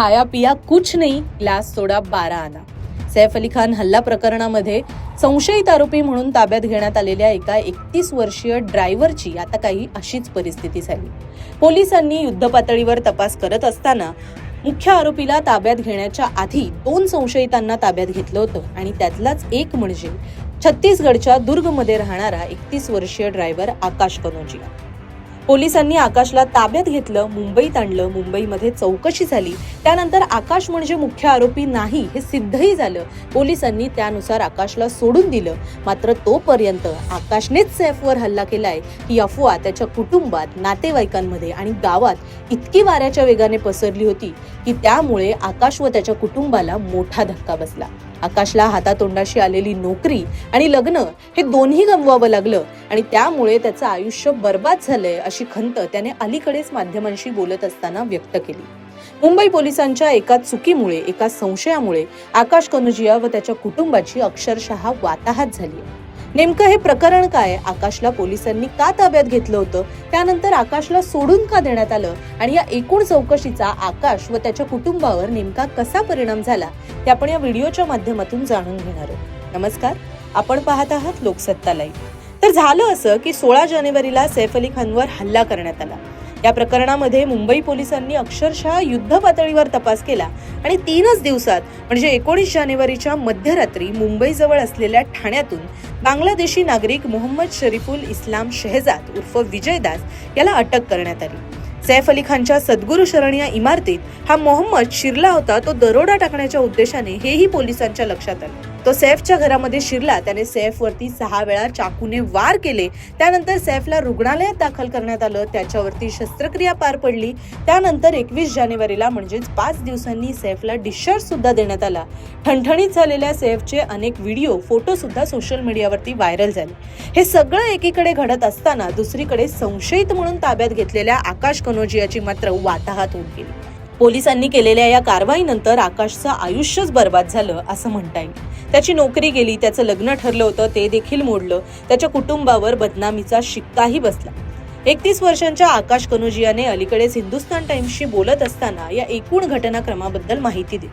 खाया पिया कुछ नाही ग्लास सोडा बारा आना सैफ अली खान हल्ला प्रकरणामध्ये संशयित आरोपी म्हणून ताब्यात घेण्यात आलेल्या एका एकतीस वर्षीय ड्रायव्हरची आता काही अशीच परिस्थिती झाली. पोलिसांनी युद्धपातळीवर तपास करत असताना मुख्य आरोपीला ताब्यात घेण्याच्या आधी दोन संशयितांना ताब्यात घेतलं होतं आणि त्यातलाच एक म्हणजे छत्तीसगडच्या दुर्गमध्ये राहणारा एकतीस वर्षीय ड्रायव्हर आकाश कनोजिया. पोलिसांनी आकाशला ताब्यात घेतलं मुंबईत आणलं. मुंबईमध्ये चौकशी झाली. त्यानंतर आकाश म्हणजे मुख्य आरोपी नाही हे सिद्धही झालं. पोलिसांनी त्यानुसार आकाशला सोडून दिलं. मात्र तोपर्यंत आकाशनेच सैफवर हल्ला केलाय. ही अफवा त्याच्या कुटुंबात नातेवाईकांमध्ये आणि गावात इतकी वाऱ्याच्या वेगाने पसरली होती की त्यामुळे आकाश व त्याच्या कुटुंबाला मोठा धक्का बसला. आकाशला हातातोंडाशी आलेली नोकरी आणि लग्न हे दोन्ही गमवावं लागलं आणि त्यामुळे त्याचं आयुष्य बर्बाद झालंय अशी खंत त्याने अलीकडेच माध्यमांशी बोलत असताना व्यक्त केली. मुंबई पोलिसांच्या एका चुकीमुळे एका संशयामुळे आकाश कनुजिया व त्याच्या कुटुंबाची अक्षरशः वाताहात झाली नेमकं हे प्रकरण काय? आकाशला पोलिसांनी का ताब्यात घेतलं होतं? त्यानंतर आकाशला सोडून का देण्यात आलं? आणि या एकूण चौकशीचा आकाश व त्याच्या कुटुंबावर नेमका कसा परिणाम झाला? ते आपण या व्हिडिओच्या माध्यमातून जाणून घेणार आहोत. नमस्कार. आपण पाहत आहात लोकसत्ता लाईव्ह. तर झालं असं की सोळा जानेवारीला सैफ अली खानवर हल्ला करण्यात आला. या प्रकरणामध्ये मुंबई पोलिसांनी अक्षरशः युद्ध पातळीवर तपास केला आणि तीनच दिवसात म्हणजे एकोणीस जानेवारीच्या मध्यरात्री मुंबईजवळ असलेल्या ठाण्यातून बांगलादेशी नागरिक मोहम्मद शरीफुल इस्लाम शहजाद उर्फ विजयदास याला अटक करण्यात आली. सैफ अली खानच्या सद्गुरू शरण या इमारतीत हा मोहम्मद शिरला होता तो दरोडा टाकण्याच्या उद्देशाने हेही पोलिसांच्या लक्षात आलं. तो सैफच्या घरामध्ये शिरला त्याने सैफवरती सहा वेळा चाकूने वार केले. त्यानंतर सैफला रुग्णालयात दाखल करण्यात आलं त्याच्यावरती शस्त्रक्रिया पार पडली. त्यानंतर एकवीस जानेवारीला म्हणजेच पाच दिवसांनी सैफला डिस्चार्ज सुद्धा देण्यात आला. ठणठणीत झालेल्या सैफचे अनेक व्हिडिओ फोटो सुद्धा सोशल मीडियावरती व्हायरल झाले. हे सगळं एकीकडे घडत असताना दुसरीकडे संशयित म्हणून ताब्यात घेतलेल्या आकाश कॅनोजियाची मात्र वाताहात होऊन गेली पोलिसांनी केलेल्या या कारवाईनंतर आकाशचं आयुष्यच बर्बाद झालं असं म्हणता येईल. त्याची नोकरी गेली त्याचं लग्न ठरलं होतं ते देखील मोडलं. त्याच्या कुटुंबावर बदनामीचा शिक्काही बसला. एकतीस वर्षांच्या आकाश कनोजियाने अलीकडेच हिंदुस्तान टाइम्सशी बोलत असताना या एकूण घटनाक्रमाबद्दल माहिती दिली.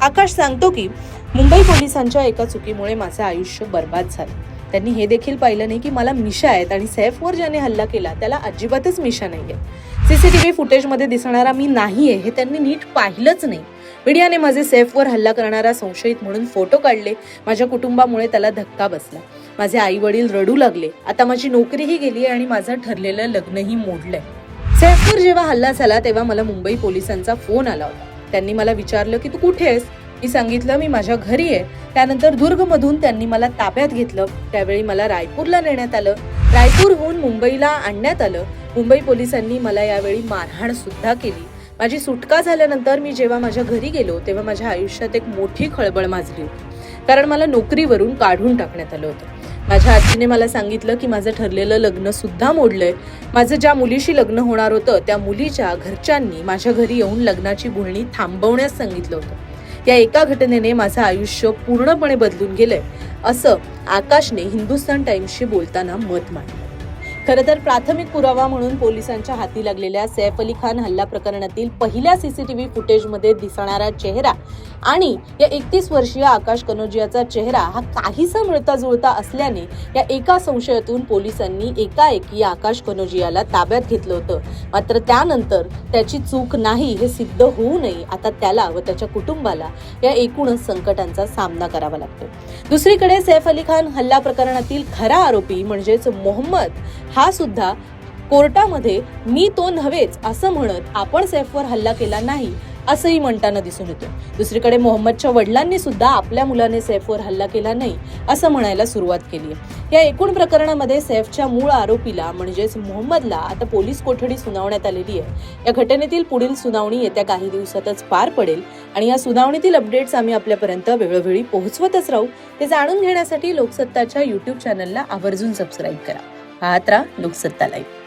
आकाश सांगतो की मुंबई पोलिसांच्या एका चुकीमुळे माझं आयुष्य बर्बाद झालं. त्यांनी हे देखील पाहिलं नाही की मला मिशा आहेत आणि सैफवर ज्याने हल्ला केला त्याला अजिबातच मिशा सी सी टी व्ही फुटेजमध्ये दिसणारा मी नाही आहे हे त्यांनी नीट पाहिलंच नाही. मीडियाने माझे सैफवर हल्ला करणारा संशयित म्हणून फोटो काढले. माझ्या कुटुंबामुळे त्याला धक्का बसला. माझे आई वडील रडू लागले. आता माझी नोकरीही गेली आणि माझं ठरलेलं लग्नही मोडलंय. सैफवर जेव्हा हल्ला झाला तेव्हा मला मुंबई पोलिसांचा फोन आला होता. त्यांनी मला विचारलं की तू कुठे आहेस? मी सांगितलं मी माझ्या घरी आहे. त्यानंतर दुर्गमधून त्यांनी मला ताब्यात घेतलं. त्यावेळी मला रायपूरला नेण्यात आलं. रायपूरहून मुंबईला आणण्यात आलं. मुंबई पोलिसांनी मला यावेळी मारहाण सुद्धा केली. माझी सुटका झाल्यानंतर मी जेव्हा माझ्या घरी गेलो तेव्हा माझ्या आयुष्यात एक मोठी खळबळ माजली होती. कारण मला नोकरीवरून काढून टाकण्यात आलं होतं. माझ्या आजीने मला सांगितलं की माझं ठरलेलं लग्न सुद्धा मोडलंय. माझं ज्या मुलीशी लग्न होणार होतं त्या मुलीच्या घरच्यांनी माझ्या घरी येऊन लग्नाची बोलणी थांबवण्यास सांगितलं होतं. या एका घटनेने माझं आयुष्य पूर्णपणे बदलून गेलंय असं आकाशने हिंदुस्तान टाइम्सशी बोलताना मत मांडलं. खरं तर प्राथमिक पुरावा म्हणून पोलिसांच्या हाती लागलेल्या सैफ अली खान हल्ला प्रकरणातील पहिल्या सीसीटीव्ही फुटेजमध्ये दिसणारा चेहरा आणि या एकतीस वर्षीय आकाश कनोजियाचा चेहरा हा काहीसा मिळता जुळता असल्याने या एका संशयातून पोलिसांनी एकाएकी आकाश कनोजियाला ताब्यात घेतलं होतं. मात्र त्यानंतर त्याची चूक नाही हे सिद्ध होऊ नये. आता त्याला व त्याच्या कुटुंबाला या एकूणच संकटांचा सामना करावा लागतो. दुसरीकडे सैफ अली खान हल्ला प्रकरणातील खरा आरोपी म्हणजेच मोहम्मद हा सुद्धा कोर्टामध्ये मी तो नव्हेच असं म्हणत आपण सैफवर हल्ला केला नाही असंही म्हणताना दिसून येतो दुसरीकडे मोहम्मदच्या वडिलांनी सुद्धा आपल्या मुलाने सैफवर हल्ला केला नाही असं म्हणायला सुरुवात केली आहे. या एकूण प्रकरणामध्ये सैफच्या मूळ आरोपीला म्हणजेच मोहम्मदला आता पोलीस कोठडी सुनावण्यात आलेली आहे. या घटनेतील पुढील सुनावणी येत्या काही दिवसातच पार पडेल आणि या सुनावणीतील अपडेट्स आम्ही आपल्यापर्यंत वेळोवेळी पोहोचवतच राहू. ते जाणून घेण्यासाठी लोकसत्ताच्या युट्यूब चॅनलला आवर्जून सबस्क्राईब करा. पाहत राहा लोकसत्ता लाईव्ह